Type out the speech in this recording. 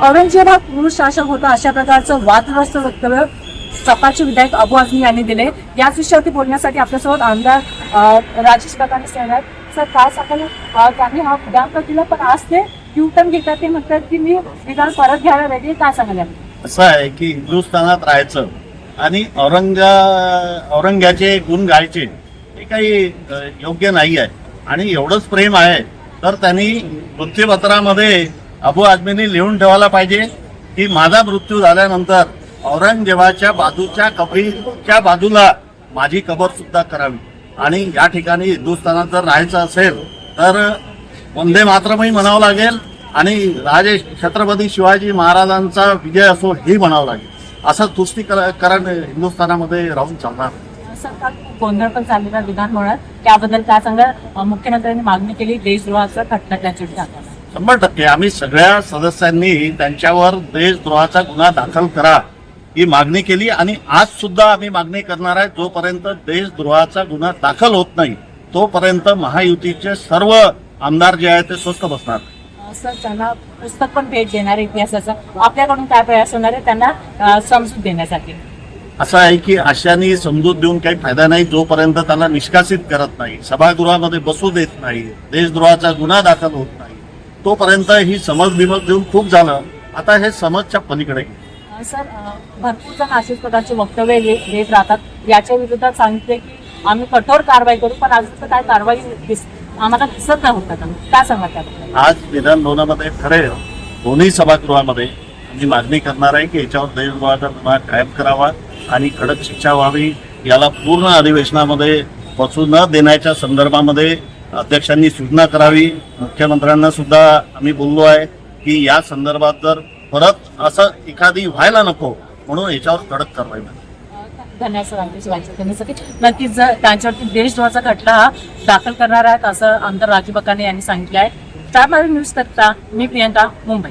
औरंगजेब हा क्रूर शासक होता अशा प्रकारचं वादग्रस्त वक्तव्य सपाचे विधायक अबू आझमी यांनी दिले. याच विषयावरती बोलण्यासाठी आपल्यासोबत आमदार अ, राजेश काकांनी सांगणार सर काय सांगाल त्यांनी हा विधान तर दिला पण आज ते यू टर्न घेतात. ते म्हणतात की मी विधान परत घ्यायला रेडी काय सांगायला असं आहे की हिंदुस्थानात राहायचं आणि औरंगा औरंग्याचे गुण गायचे हे काही योग्य नाही आहे. आणि एवढंच प्रेम आहे तर त्यांनी मृत्यूपत्रामध्ये अबू आझमींनी लिहून ठेवायला पाहिजे की माझा मृत्यू झाल्यानंतर औरंगजेबाच्या बाजूच्या कबरीच्या बाजूला माझी कबर सुद्धा करावी. आणि या ठिकाणी हिंदुस्थानात जर राहायचं असेल तर वंदे मातरमही म्हणावं लागेल आणि राजे छत्रपती शिवाजी महाराजांचा विजय असो हे म्हणावं लागेल. असं तुष्टीकरण हिंदुस्थानामध्ये राहून चालणार. गोंधळ पण चाललेला विधान म्हणत त्याबद्दल काय सांगा मुख्यमंत्र्यांनी मागणी केली. देशद्रोहाचं खटला टाकायला शंभर टक्के आम्ही सगळ्या सदस्यांनी त्यांच्यावर देशद्रोहाचा गुन्हा दाखल करा ही मागणी केली आणि आज सुद्धा आम्ही मागणी करणार आहे जोपर्यंत देशद्रोहाचा गुन्हा दाखल होत नाही तोपर्यंत महायुतीचे सर्व आमदार जे आहेत ते स्वस्थ बसणार. सर त्यांना पुस्तक पण भेट देणार आहे इतिहासाचं. आपल्याकडून काय प्रयास होणार आहे त्यांना समजूत देण्यासाठी? असं आहे की अशाने समजूत देऊन काही फायदा नाही जोपर्यंत त्याला निष्कासित करत नाही सभागृहामध्ये बसू देत नाही देशद्रोहाचा गुन्हा दाखल होत नाही. तोपर्यंत ही समज बिमज देऊन खूप झालं. आता हे समजच्या पलीकडे. सर भरपूर जण अशाच प्रकारचे वक्तव्य देत राहतात. याच्या विरोधात सांगितले की आम्ही कठोर कारवाई करू पण तर काय कारवाई आम्हाला दिसत नाही होत काय सांगा आज विधान भवनामध्ये ठरेल दोन्ही सभागृहामध्ये आम्ही मागणी करणार आहे की याच्यावर देशद्रोहाचा गुन्हा कायम करावा आणि कडक शिक्षा व्हावी. याला पूर्ण अधिवेशनामध्ये बसू न देण्याच्या संदर्भामध्ये अध्यक्षांनी सूचना करावी. मुख्यमंत्र्यांना सुद्धा आम्ही बोललो आहे की या संदर्भात जर परत असं एखादी व्हायला नको म्हणून याच्यावर कडक कारवाई नक्कीच जर त्यांच्यावरती देशद्रोहाचा खटला हा दाखल करणार आहेत असं आमदार राजू बकाने यांनी सांगितलं आहे. त्यामध्ये न्यूज करता मी प्रियंका मुंबई.